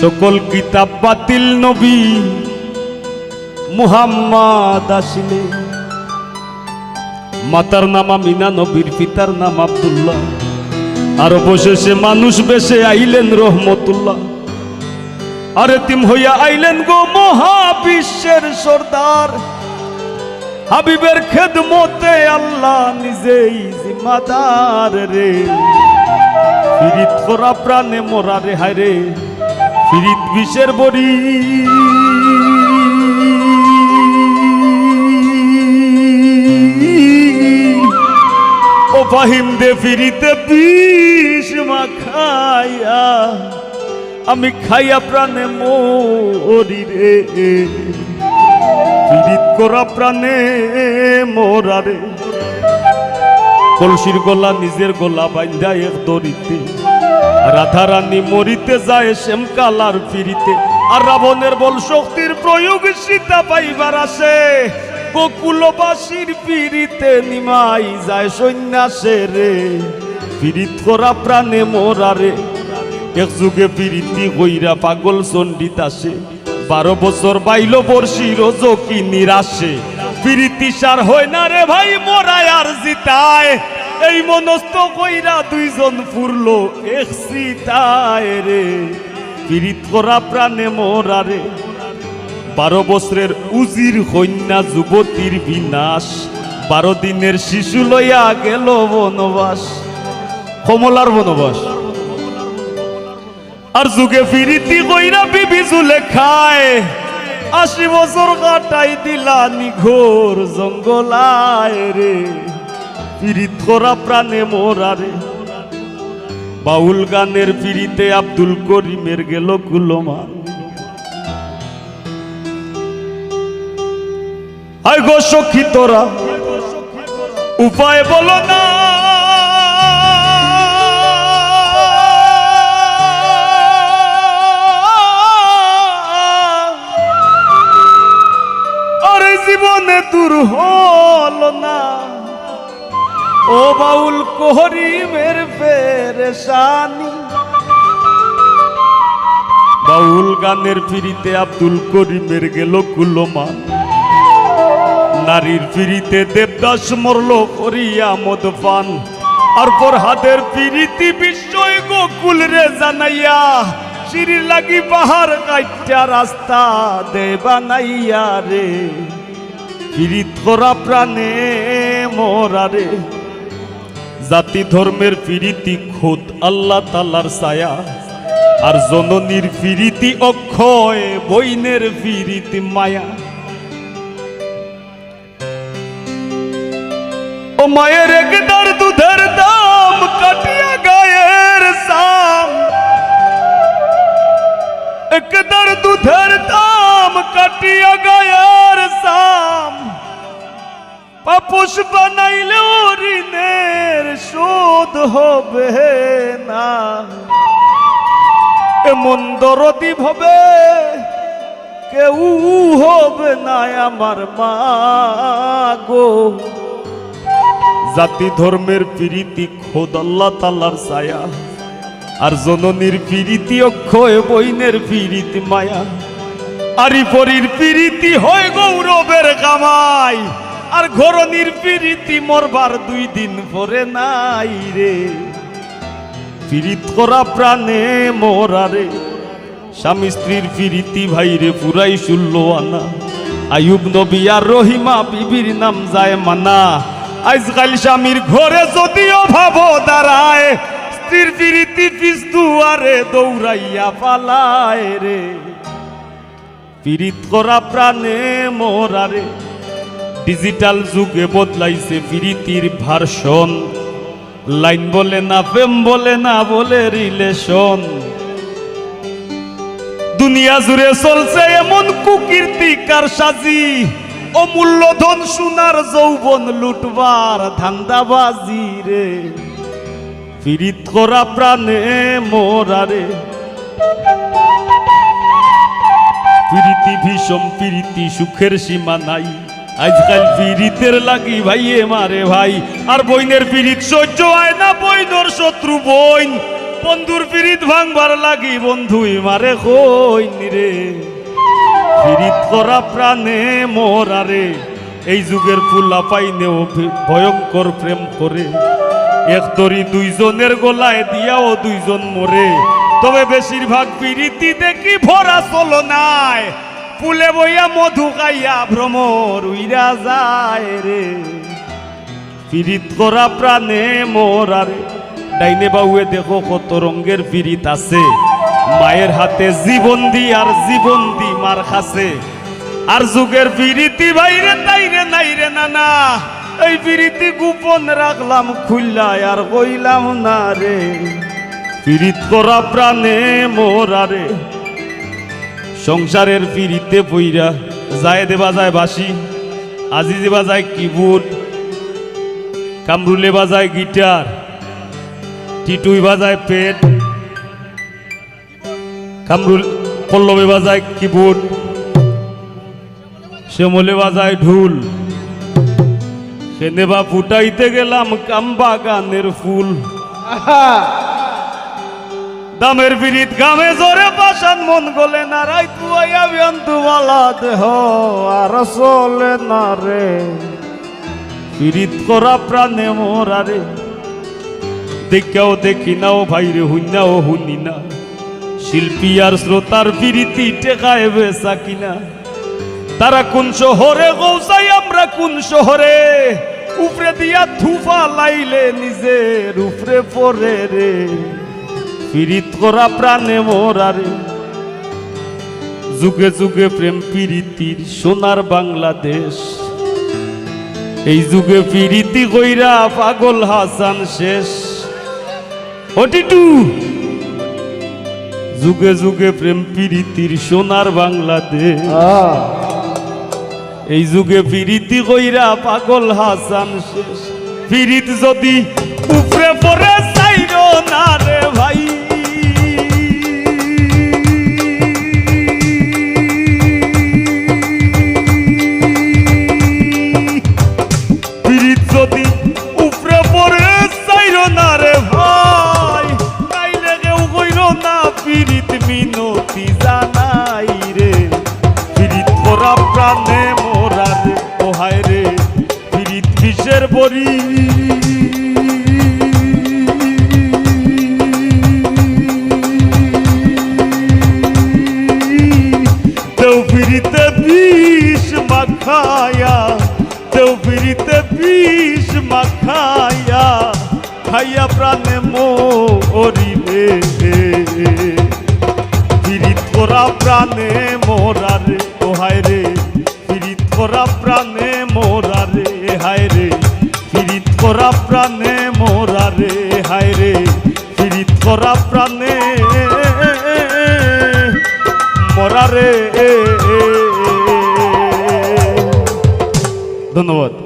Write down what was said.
সকল কিতাব বাতিল নবী মুহাম্মদ আসিলে। মাতার নাম আমিনা, নবীর পিতার নাম আব্দুল্লাহ। আর অবশেষে মানুষ বেশে আইলেন রহমতুল্লাহ। আরে তিম হইয়া আইলেন গো মহাবিশ্বের সর্দার। হাবিবের খেদমতে আল্লাহ নিজেই জিম্মাদার রে। ফিরিত করা প্রাণে মরা রে, হায় রে। ফিরিত বিষের বড়ি। ও ফাহিম দে ফিরিতে বিষ মাখাইয়া, আমি খাইয়া প্রাণে মরি রে। পীড়িত করা প্রাণে মোরারে কলসির গলা নিজের গলা বান্ধা এক দড়িতে। রাধা রানী মরিতে যায় শ্যাম কালার ফিরিতে। আর রাবণের বল শক্তির প্রয়োগ সীতা পাইবার আসে। গোকুলবাসীর পিড়িতে নিমাই যায় সন্ন্যাসে রে। পীড়িত করা প্রাণে মোরারে এক যুগে পিরিতি হইরা পাগল চন্ডিত আসে। বারো বছর বাইল বর্ষি রোজ কি নিরাশে। পিরিতি সার হয় না রে ভাই, মোরায় আর জিতায়। এই মনস্থ কইরা দুইজন ফুরলো এক সিতায় রে। পিরিত করা প্রাণে মোরারে বারো বছরের উজির কন্যা যুবতীর বিনাশ। বারো দিনের শিশু লইয়া গেল বনবাস। কমলার বনবাস। আর যুগে ফিরিতি কইরা বিবি জুলে খায়। আশি বছর কাটাই দিলা নিঘোর জঙ্গলায় রে। ফিরিত করা প্রাণে মোরা রে। বাউল গানের ফিরিতে আব্দুল করিমের গেল কুলমা আয় গো সখী তোরা, উপায় বলো না। জীবনে দূর হল না। ও বাউল কোহরিমের পেরেশানি বাউল গানের ফিরিতে আব্দুল করিমের গেল কুলমান। নারীর ফিরিতে দেবদাস মরল করিয়া মদ পান আর হাতের ফিরিতি বিস্ময় গোকুল রে জানাইয়া সিঁড়ি লাগি পাহাড় কাইটা রাস্তা দে বানাইয়া রে। করা প্রাণে মরা রে। জাতি ধর্মের ফিরিতি খোদ আল্লাহ তালার ছায়া। আর জননীর ফিরিতি অক্ষয় বইনের ফিরিতি মায়া। ও মায়ের একদার দুধের দাম কাটিয়া গায়ের সাম একদার দুধের দাম কাটিয়া গায়ের পাপুষ বানাইলে ঋণের শোধ হবে না। এমন দরদি হবে কেউ হবে না আমার মা গো। জাতি ধর্মের প্রীতি খোদ আল্লাহ তাল্লার ছায়া, আর জননীর প্রীতি অক্ষয় বইনের প্রীতি মায়া। আরি পরীর প্রীতি হয় গৌরবের কামাই। আর ঘরনির প্রীতি মরবার দুই দিন পরে নাই রে। প্রীত করা প্রাণে মরারে স্বামী স্ত্রীর প্রীতি ভাইরে পুরাই শুনল আনা। আয়ুব নবী আর রহিমা বিবির নাম যায় মানা। আজকাল স্বামীর ঘরে যদিও ভাব দাঁড়ায়, স্ত্রীর প্রীতি পিস দুয়ারে দৌড়াইয়া পালায় রে। পীড়িত করা প্রাণে মরারে ডিজিটাল যুগে বদলাইছে প্রীতির ভার্সন। লাইন বলে না প্রেম বলে না, বলে রিলেশন দুনিয়া জুড়ে চলছে এমন কুকীর্তি কার সাজি। অমূল্য ধন সোনার যৌবন লুটবার ধান্দাবাজি রে। পীড়িত করা প্রাণে মোরারে প্রীতি ভীষণ প্রীতি সুখের সীমা নাই। আজকাল পীড়িতের লাগি ভাইয়ে মারে ভাই। আর বইনের পীড়িত সহ্য হয় না, বইনর শত্রু বইন। বন্ধুর পিরিত ভাঙবার লাগি বন্ধুই মারে কই রে। পিরিত করা প্রাণে মরারে এই যুগের ফুলা পাইনেও ভয়ঙ্কর প্রেম করে। এক তরি দুইজনের গলায় দিয়াও দুইজন মরে। তবে বেশিরভাগ পিরিতি দেখি ভরা চলো নাই ফুলে বইয়া মধু খাইয়া ভ্রমর উইরা যায় রে। পিরিত করা প্রাণে মরারে। ডাইনে বাউয়ে দেখো কত রঙ্গের পিরিত আছে। মায়ের হাতে জীবন দি আর জীবন দি মার খাসে। আর যুগের পিরিতি বাইরে, তাইরে নাইরে নানা। এই পিরিতি গোপন রাখলাম, খুললাই আর কইলাম না রে। পিরিত করা প্রাণে মোরারে। সংসারের পিরিতে বইরা যায় দেবা যায় বাসি আজি দেবা যায় কিবোর্ড, কামরুলে বাজায় গিটার, টিটুই বাজায় পেট, কামরুল, পল্লবে বাজায় কিবোর্ড, শ্যামলে বাজায় ঢুল। সেনে বা ফুটাইতে গেলাম কাম্বা গানের ফুল। দামের বিরিত গামে জোরে পাশান মন গলে না রাই তুয়াইয়া বিয়ন্তু বালা দেহ আর চলে না রে। পিরিত করা প্রাণে মোরারে দেখাও দেখি নাও ভাইরে হুইনাও হুনি না। শিল্পী আর শ্রোতার পিরিতি টেকায় বেসা কিনা। তারা কোন শহরে, গৌসাই আমরা কোন শহরে? উপরে দিয়া থুফা লাইলে নিজের উপরে পরে রে। পিরিত করা প্রাণে মোরারে। যুগে যুগে প্রেম পিরিতির সোনার বাংলাদেশ। এই যুগে পিরিতি কইরা পাগল হাসান শেষ। ওটিটু যুগে যুগে প্রেম পিরিতির সোনার বাংলাদেশ। এই যুগে পিরিতি কইরা পাগল হাসান শেষ। পিরিত যদি উপরে পরে মাখায়া খাইয়া প্রাণে মরিবে পিরিত করা প্রাণে মোরা রে ও হায় রে পিরিত করা প্রাণে মোরা করা প্রাণে মোরা রে হায় রে পীড়িত করা প্রাণে। মোরা রে। ধন্যবাদ।